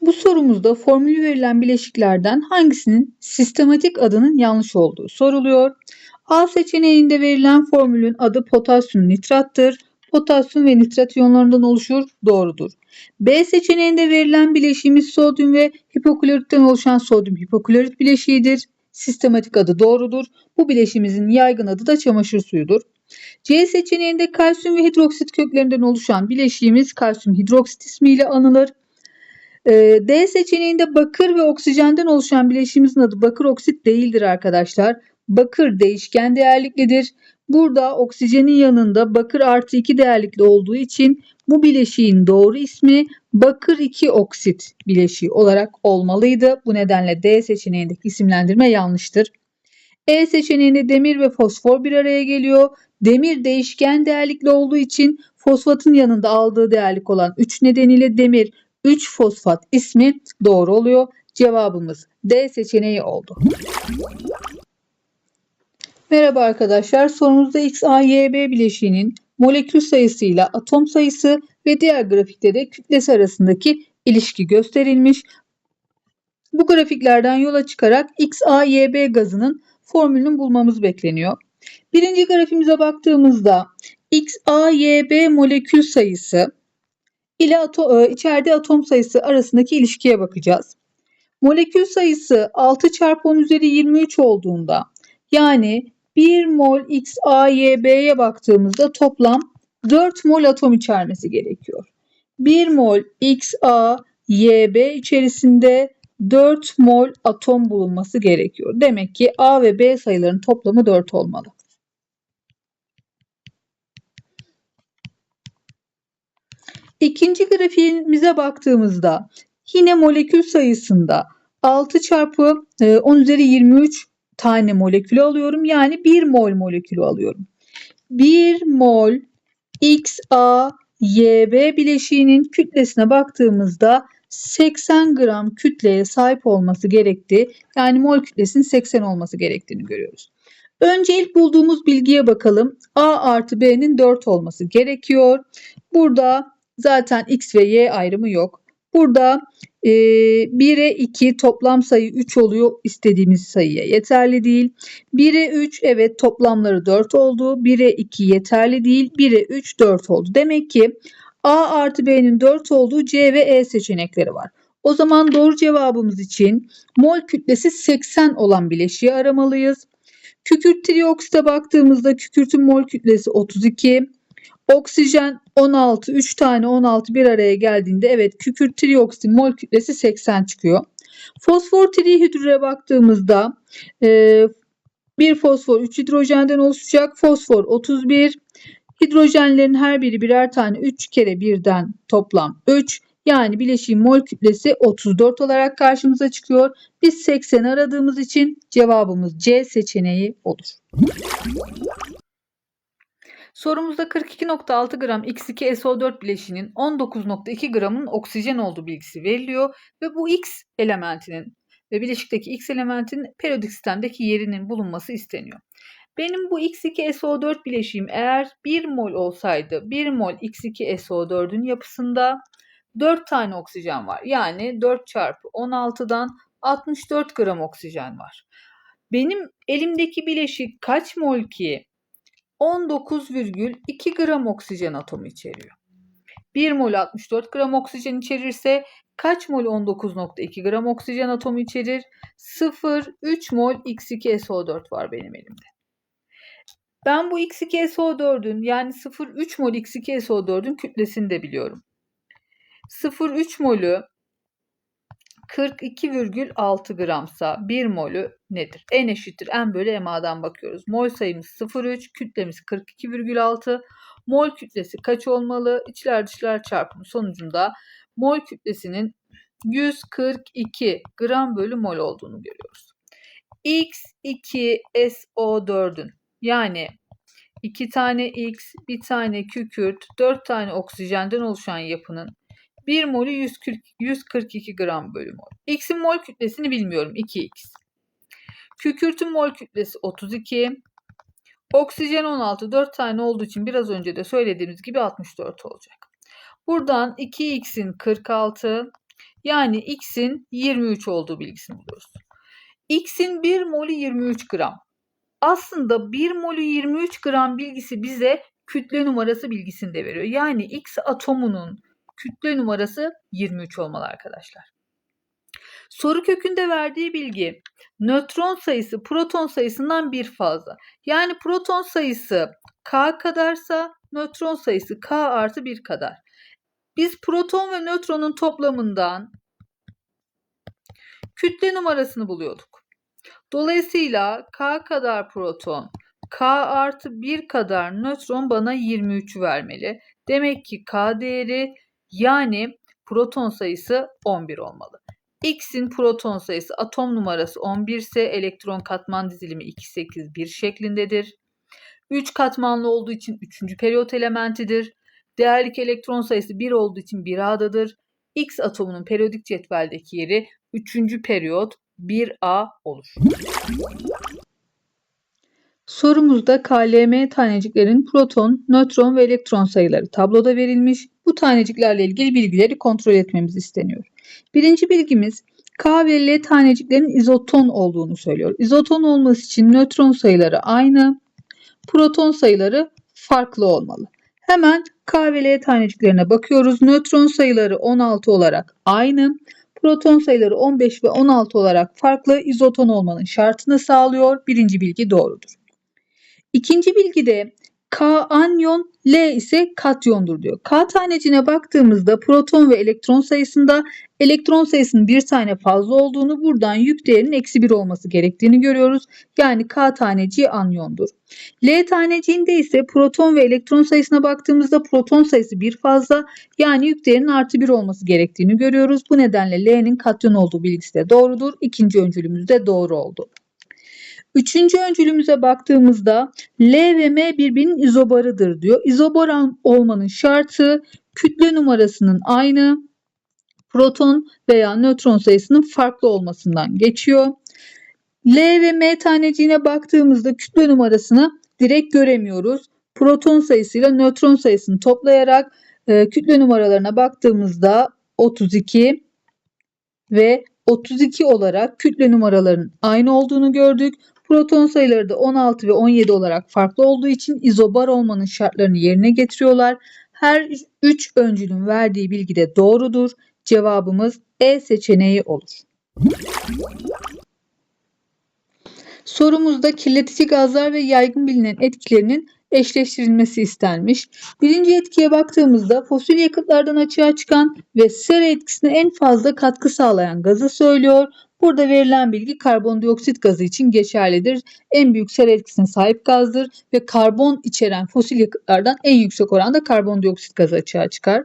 Bu sorumuzda formülü verilen bileşiklerden hangisinin sistematik adının yanlış olduğu soruluyor. A seçeneğinde verilen formülün adı potasyum nitrattır. Potasyum ve nitrat iyonlarından oluşur. Doğrudur. B seçeneğinde verilen bileşiğimiz sodyum ve hipokloritten oluşan sodyum hipoklorit bileşiğidir. Sistematik adı doğrudur. Bu bileşiğimizin yaygın adı da çamaşır suyudur. C seçeneğinde kalsiyum ve hidroksit köklerinden oluşan bileşiğimiz kalsiyum hidroksit ismiyle anılır. Ee, D seçeneğinde bakır ve oksijenden oluşan bileşiğimizin adı bakır oksit değildir arkadaşlar. Bakır değişken değerliklidir. Burada oksijenin yanında bakır artı 2 değerlikli olduğu için bu bileşiğin doğru ismi bakır 2 oksit bileşiği olarak olmalıydı. Bu nedenle D seçeneğindeki isimlendirme yanlıştır. E seçeneğinde demir ve fosfor bir araya geliyor. Demir değişken değerlikli olduğu için fosfatın yanında aldığı değerlik olan 3 nedeniyle demir 3 fosfat ismi doğru oluyor. Cevabımız D seçeneği oldu. Merhaba arkadaşlar. Sorumuzda XAYB bileşiğinin molekül sayısıyla atom sayısı ve diğer grafikte de kütlesi arasındaki ilişki gösterilmiş. Bu grafiklerden yola çıkarak XAYB gazının formülünü bulmamız bekleniyor. Birinci grafimize baktığımızda XAYB molekül sayısı ile ato, e, içeride atom sayısı arasındaki ilişkiye bakacağız. Molekül sayısı 6 çarpı 10 üzeri 23 olduğunda yani 1 mol XAYB'ye baktığımızda toplam 4 mol atom içermesi gerekiyor. 1 mol XAYB içerisinde 4 mol atom bulunması gerekiyor. Demek ki A ve B sayılarının toplamı 4 olmalı. İkinci grafiğimize baktığımızda yine molekül sayısında 6 çarpı 10 e, üzeri 23 tane molekülü alıyorum. Yani 1 mol molekülü alıyorum. 1 mol XaYB bileşiğinin kütlesine baktığımızda 80 gram kütleye sahip olması gerektiği yani mol kütlesinin 80 olması gerektiğini görüyoruz. Önce ilk bulduğumuz bilgiye bakalım. A artı B'nin 4 olması gerekiyor. Burada zaten X ve Y ayrımı yok. Burada e, 1'e 2 toplam sayı 3 oluyor istediğimiz sayıya yeterli değil. 1'e 3 evet toplamları 4 oldu. 1'e 2 yeterli değil. 1'e 3 4 oldu. Demek ki A artı B'nin 4 olduğu C ve E seçenekleri var. O zaman doğru cevabımız için mol kütlesi 80 olan bileşiği aramalıyız. Kükürt trioksite baktığımızda kükürtün mol kütlesi 32. Oksijen 16, 3 tane 16 bir araya geldiğinde evet kükürt trioksit mol kütlesi 80 çıkıyor. Fosfor trihidrüre baktığımızda e, bir fosfor 3 hidrojenden oluşacak. Fosfor 31. Hidrojenlerin her biri birer tane 3 kere birden toplam 3. Yani bileşiğin mol kütlesi 34 olarak karşımıza çıkıyor. Biz 80 aradığımız için cevabımız C seçeneği olur. Sorumuzda 42.6 gram X2SO4 bileşiğinin 19.2 gramın oksijen olduğu bilgisi veriliyor ve bu X elementinin ve bileşikteki X elementinin periyodik sistemdeki yerinin bulunması isteniyor. Benim bu X2SO4 bileşiğim eğer 1 mol olsaydı 1 mol X2SO4'ün yapısında 4 tane oksijen var. Yani 4 çarpı 16'dan 64 gram oksijen var. Benim elimdeki bileşik kaç mol ki 19,2 gram oksijen atomu içeriyor. 1 mol 64 gram oksijen içerirse kaç mol 19,2 gram oksijen atomu içerir? 0,3 mol X2SO4 var benim elimde. Ben bu X2SO4'ün yani 0,3 mol X2SO4'ün kütlesini de biliyorum. 0,3 molü 42,6 gramsa 1 molü nedir? N eşittir N bölü MA'dan bakıyoruz. Mol sayımız 0,3, kütlemiz 42,6. Mol kütlesi kaç olmalı? İçler dışlar çarpımı sonucunda mol kütlesinin 142 gram bölü mol olduğunu görüyoruz. X2SO4'ün yani 2 tane X, bir tane kükürt, 4 tane oksijenden oluşan yapının 1 molü 140, 142 gram bölü mol. X'in mol kütlesini bilmiyorum. 2X. Kükürtün mol kütlesi 32. Oksijen 16. 4 tane olduğu için biraz önce de söylediğimiz gibi 64 olacak. Buradan 2x'in 46 Yani X'in 23 olduğu bilgisini buluyoruz. X'in 1 molü 23 gram. Aslında 1 molü 23 gram bilgisi bize kütle numarası bilgisini de veriyor. Yani X atomunun kütle numarası 23 olmalı arkadaşlar. Soru kökünde verdiği bilgi nötron sayısı proton sayısından bir fazla. Yani proton sayısı K kadarsa nötron sayısı K artı 1 kadar. Biz proton ve nötronun toplamından kütle numarasını buluyorduk. Dolayısıyla K kadar proton, K artı 1 kadar nötron bana 23 vermeli. Demek ki K değeri yani proton sayısı 11 olmalı. X'in proton sayısı atom numarası 11 ise elektron katman dizilimi 2, 8, 1 şeklindedir. 3 katmanlı olduğu için 3. periyot elementidir. Değerlik elektron sayısı 1 olduğu için 1A'dadır. X atomunun periyodik cetveldeki yeri 3. periyot 1A olur. Sorumuzda KLM taneciklerin proton, nötron ve elektron sayıları tabloda verilmiş. Bu taneciklerle ilgili bilgileri kontrol etmemiz isteniyor. Birinci bilgimiz K ve L taneciklerin izoton olduğunu söylüyor. İzoton olması için nötron sayıları aynı, proton sayıları farklı olmalı. Hemen K ve L taneciklerine bakıyoruz. Nötron sayıları 16 olarak aynı, proton sayıları 15 ve 16 olarak farklı izoton olmanın şartını sağlıyor. Birinci bilgi doğrudur. İkinci bilgide K anyon, L ise katyondur diyor. K tanecine baktığımızda proton ve elektron sayısında elektron sayısının bir tane fazla olduğunu buradan yük değerinin eksi bir olması gerektiğini görüyoruz. Yani K taneciği anyondur. L taneciğinde ise proton ve elektron sayısına baktığımızda proton sayısı bir fazla yani yük değerinin artı bir olması gerektiğini görüyoruz. Bu nedenle L'nin katyon olduğu bilgisi de doğrudur. İkinci öncülümüz de doğru oldu. Üçüncü öncülümüze baktığımızda L ve M birbirinin izobarıdır diyor. İzobar olmanın şartı kütle numarasının aynı, proton veya nötron sayısının farklı olmasından geçiyor. L ve M taneciğine baktığımızda kütle numarasını direkt göremiyoruz. Proton sayısıyla nötron sayısını toplayarak e, kütle numaralarına baktığımızda 32 ve 32 olarak kütle numaralarının aynı olduğunu gördük. Proton sayıları da 16 ve 17 olarak farklı olduğu için izobar olmanın şartlarını yerine getiriyorlar. Her üç öncülün verdiği bilgi de doğrudur. Cevabımız E seçeneği olur. Sorumuzda kirletici gazlar ve yaygın bilinen etkilerinin eşleştirilmesi istenmiş. Birinci etkiye baktığımızda fosil yakıtlardan açığa çıkan ve sera etkisine en fazla katkı sağlayan gazı söylüyor. Burada verilen bilgi karbondioksit gazı için geçerlidir. En büyük sera etkisine sahip gazdır ve karbon içeren fosil yakıtlardan en yüksek oranda karbondioksit gazı açığa çıkar.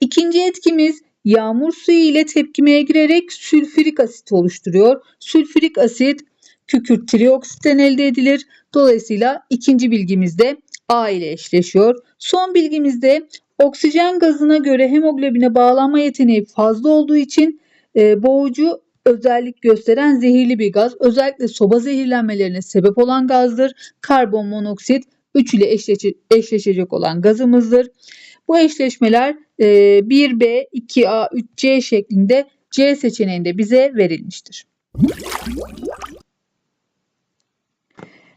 İkinci etkimiz yağmur suyu ile tepkimeye girerek sülfürik asit oluşturuyor. Sülfürik asit kükürt trioksitten elde edilir. Dolayısıyla ikinci bilgimizde A ile eşleşiyor. Son bilgimizde oksijen gazına göre hemoglobine bağlanma yeteneği fazla olduğu için e, boğucu özellik gösteren zehirli bir gaz. Özellikle soba zehirlenmelerine sebep olan gazdır. Karbon monoksit 3 ile eşleşe, eşleşecek olan gazımızdır. Bu eşleşmeler e, 1B, 2A, 3C şeklinde C seçeneğinde bize verilmiştir.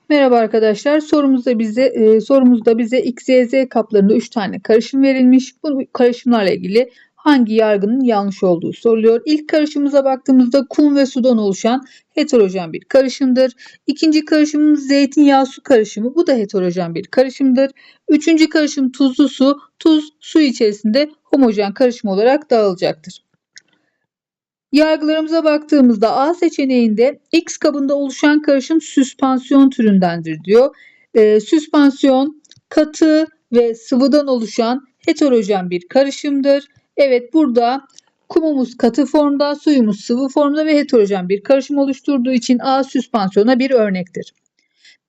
Merhaba arkadaşlar. Sorumuzda bize e, sorumuzda bize X, Y, Z kaplarında 3 tane karışım verilmiş. Bu karışımlarla ilgili hangi yargının yanlış olduğu soruluyor. İlk karışımımıza baktığımızda kum ve sudan oluşan heterojen bir karışımdır. İkinci karışımımız zeytinyağı su karışımı. Bu da heterojen bir karışımdır. Üçüncü karışım tuzlu su. Tuz su içerisinde homojen karışım olarak dağılacaktır. Yargılarımıza baktığımızda A seçeneğinde X kabında oluşan karışım süspansiyon türündendir diyor. E, süspansiyon katı ve sıvıdan oluşan heterojen bir karışımdır. Evet burada kumumuz katı formda, suyumuz sıvı formda ve heterojen bir karışım oluşturduğu için A süspansiyona bir örnektir.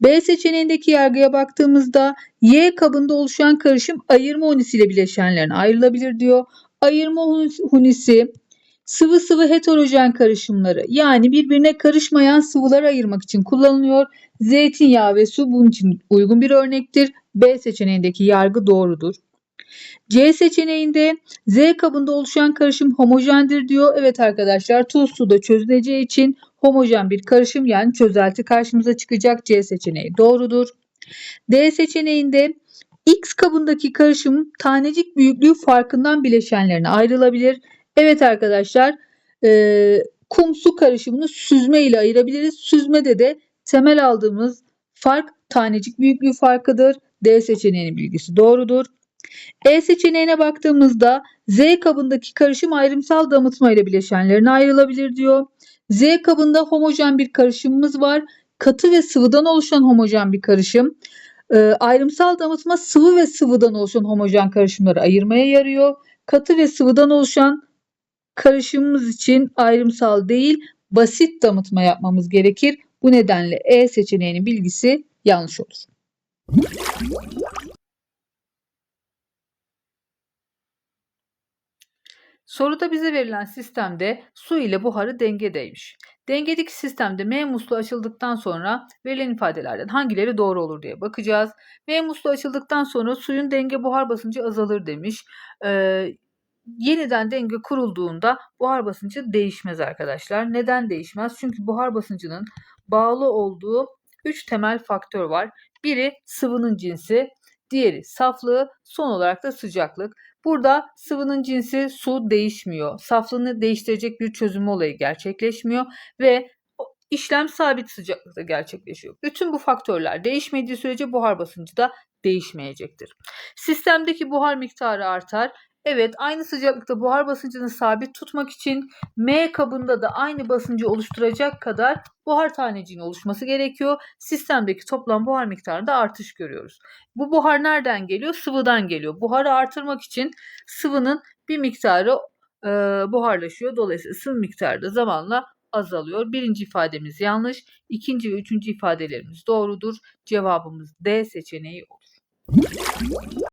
B seçeneğindeki yargıya baktığımızda Y kabında oluşan karışım ayırma hunisiyle bileşenlerine ayrılabilir diyor. Ayırma hunisi sıvı sıvı heterojen karışımları yani birbirine karışmayan sıvıları ayırmak için kullanılıyor. Zeytinyağı ve su bunun için uygun bir örnektir. B seçeneğindeki yargı doğrudur. C seçeneğinde Z kabında oluşan karışım homojendir diyor. Evet arkadaşlar tuz suda çözüleceği için homojen bir karışım yani çözelti karşımıza çıkacak. C seçeneği doğrudur. D seçeneğinde X kabındaki karışım tanecik büyüklüğü farkından bileşenlerine ayrılabilir. Evet arkadaşlar e, kum su karışımını süzme ile ayırabiliriz. Süzmede de temel aldığımız fark tanecik büyüklüğü farkıdır. D seçeneğinin bilgisi doğrudur. E seçeneğine baktığımızda Z kabındaki karışım ayrımsal damıtma ile bileşenlerine ayrılabilir diyor. Z kabında homojen bir karışımımız var. Katı ve sıvıdan oluşan homojen bir karışım. Ee, ayrımsal damıtma sıvı ve sıvıdan oluşan homojen karışımları ayırmaya yarıyor. Katı ve sıvıdan oluşan karışımımız için ayrımsal değil, basit damıtma yapmamız gerekir. Bu nedenle E seçeneğinin bilgisi yanlış olur. Soruda bize verilen sistemde su ile buharı dengedeymiş. Dengedeki sistemde M musluğu açıldıktan sonra verilen ifadelerden hangileri doğru olur diye bakacağız. M musluğu açıldıktan sonra suyun denge buhar basıncı azalır demiş. Ee, yeniden denge kurulduğunda buhar basıncı değişmez arkadaşlar. Neden değişmez? Çünkü buhar basıncının bağlı olduğu 3 temel faktör var. Biri sıvının cinsi, diğeri saflığı, son olarak da sıcaklık. Burada sıvının cinsi su değişmiyor. Saflığını değiştirecek bir çözüm olayı gerçekleşmiyor ve işlem sabit sıcaklıkta gerçekleşiyor. Bütün bu faktörler değişmediği sürece buhar basıncı da değişmeyecektir. Sistemdeki buhar miktarı artar. Evet aynı sıcaklıkta buhar basıncını sabit tutmak için M kabında da aynı basıncı oluşturacak kadar buhar taneciğinin oluşması gerekiyor. Sistemdeki toplam buhar miktarında artış görüyoruz. Bu buhar nereden geliyor? Sıvıdan geliyor. Buharı artırmak için sıvının bir miktarı e, buharlaşıyor. Dolayısıyla sıvı miktarı da zamanla azalıyor. Birinci ifademiz yanlış. İkinci ve üçüncü ifadelerimiz doğrudur. Cevabımız D seçeneği olur.